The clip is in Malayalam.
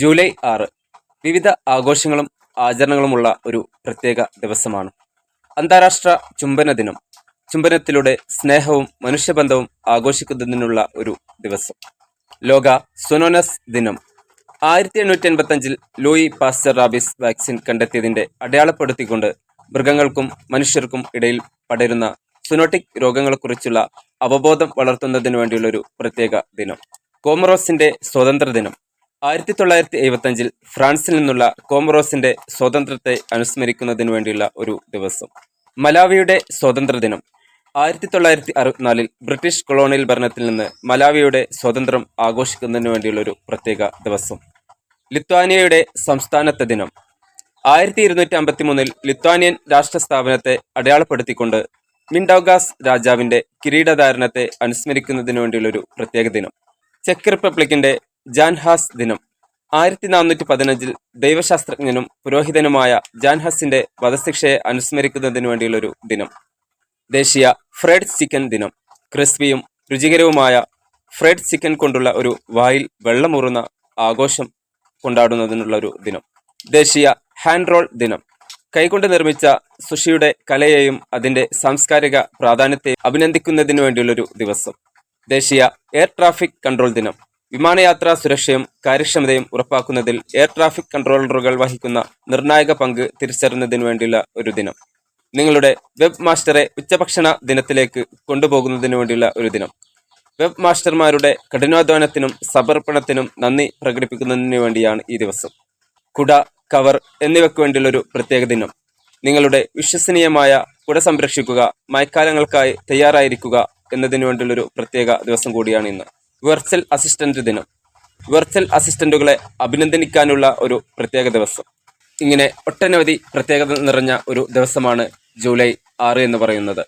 ജൂലൈ ആറ് വിവിധ ആഘോഷങ്ങളും ആചരണങ്ങളുമുള്ള ഒരു പ്രത്യേക ദിവസമാണ്. അന്താരാഷ്ട്ര ചുംബന ദിനം. ചുംബനത്തിലൂടെ സ്നേഹവും മനുഷ്യബന്ധവും ആഘോഷിക്കുന്നതിനുള്ള ഒരു ദിവസം. ലോക സൊനോനസ് ദിനം. ആയിരത്തി എണ്ണൂറ്റി എൺപത്തഞ്ചിൽ ലൂയി പാസ്റ്റർ റാബിസ് വാക്സിൻ കണ്ടെത്തിയതിന്റെ അടയാളപ്പെടുത്തിക്കൊണ്ട് മൃഗങ്ങൾക്കും മനുഷ്യർക്കും ഇടയിൽ പടരുന്ന സുനോട്ടിക് രോഗങ്ങളെക്കുറിച്ചുള്ള അവബോധം വളർത്തുന്നതിനു വേണ്ടിയുള്ള ഒരു പ്രത്യേക ദിനം. കോമറോസിന്റെ സ്വതന്ത്ര ദിനം. ആയിരത്തി തൊള്ളായിരത്തി എഴുപത്തഞ്ചിൽ ഫ്രാൻസിൽ നിന്നുള്ള കോമറോസിന്റെ സ്വാതന്ത്ര്യത്തെ അനുസ്മരിക്കുന്നതിനു വേണ്ടിയുള്ള ഒരു ദിവസം. മലാവിയുടെ സ്വാതന്ത്ര്യ ദിനം ആയിരത്തി തൊള്ളായിരത്തി അറുപത്തിനാലിൽ ബ്രിട്ടീഷ് കൊളോണിയൽ ഭരണത്തിൽ നിന്ന് മലാവിയുടെ സ്വാതന്ത്ര്യം ആഘോഷിക്കുന്നതിനു വേണ്ടിയുള്ള ഒരു പ്രത്യേക ദിവസം. ലിത്വാനിയയുടെ സംസ്ഥാനത്തെ ദിനം. ആയിരത്തി ഇരുന്നൂറ്റി അമ്പത്തി മൂന്നിൽ ലിത്വാനിയൻ രാഷ്ട്ര സ്ഥാപനത്തെ അടയാളപ്പെടുത്തിക്കൊണ്ട് മിൻഡോഗാസ് രാജാവിന്റെ കിരീടധാരണത്തെ അനുസ്മരിക്കുന്നതിനു വേണ്ടിയുള്ള ഒരു പ്രത്യേക ദിനം. ചെക്ക് റിപ്പബ്ലിക്കിന്റെ ജാൻഹാസ് ദിനം. ആയിരത്തി നാനൂറ്റി പതിനഞ്ചിൽ ദൈവശാസ്ത്രജ്ഞനും പുരോഹിതനുമായ ജാൻഹാസിന്റെ വധശിക്ഷയെ അനുസ്മരിക്കുന്നതിനു വേണ്ടിയുള്ള ഒരു ദിനം. ദേശീയ ഫ്രെഡ് ചിക്കൻ ദിനം. ക്രിസ്പിയും രുചികരവുമായ ഫ്രെഡ് ചിക്കൻ കൊണ്ടുള്ള ഒരു വായിൽ വെള്ളമുറുന്ന ആഘോഷം കൊണ്ടാടുന്നതിനുള്ള ഒരു ദിനം. ദേശീയ ഹാൻഡ് റോൾ ദിനം. കൈകൊണ്ട് നിർമ്മിച്ച സുഷിയുടെ കലയെയും അതിന്റെ സാംസ്കാരിക പ്രാധാന്യത്തെയും അഭിനന്ദിക്കുന്നതിനു വേണ്ടിയുള്ളൊരു ദിവസം. ദേശീയ എയർ ട്രാഫിക് കൺട്രോൾ ദിനം. വിമാനയാത്രാ സുരക്ഷയും കാര്യക്ഷമതയും ഉറപ്പാക്കുന്നതിൽ എയർ ട്രാഫിക് കൺട്രോളറുകൾ വഹിക്കുന്ന നിർണായക പങ്ക് തിരിച്ചറിഞ്ഞതിനു വേണ്ടിയുള്ള ഒരു ദിനം. നിങ്ങളുടെ വെബ് മാസ്റ്ററെ ഉച്ചഭക്ഷണ ദിനത്തിലേക്ക് കൊണ്ടുപോകുന്നതിനു വേണ്ടിയുള്ള ഒരു ദിനം. വെബ് മാസ്റ്റർമാരുടെ കഠിനാധ്വാനത്തിനും സമർപ്പണത്തിനും നന്ദി പ്രകടിപ്പിക്കുന്നതിനു വേണ്ടിയാണ് ഈ ദിവസം. കുട കവർ എന്നിവയ്ക്ക് വേണ്ടിയുള്ള ഒരു പ്രത്യേക ദിനം. നിങ്ങളുടെ വിശ്വസനീയമായ കുട സംരക്ഷിക്കുക മഴക്കാലങ്ങൾക്കായി തയ്യാറായിരിക്കുക എന്നതിനു വേണ്ടിയുള്ളൊരു പ്രത്യേക ദിവസം കൂടിയാണ് ഇന്ന്. വെർച്വൽ അസിസ്റ്റന്റ് ദിനം. വെർച്വൽ അസിസ്റ്റന്റുകളെ അഭിനന്ദിക്കാനുള്ള ഒരു പ്രത്യേക ദിവസം. ഇങ്ങനെ ഒട്ടനവധി പ്രത്യേകത നിറഞ്ഞ ഒരു ദിവസമാണ് ജൂലൈ ആറ് എന്ന് പറയുന്നത്.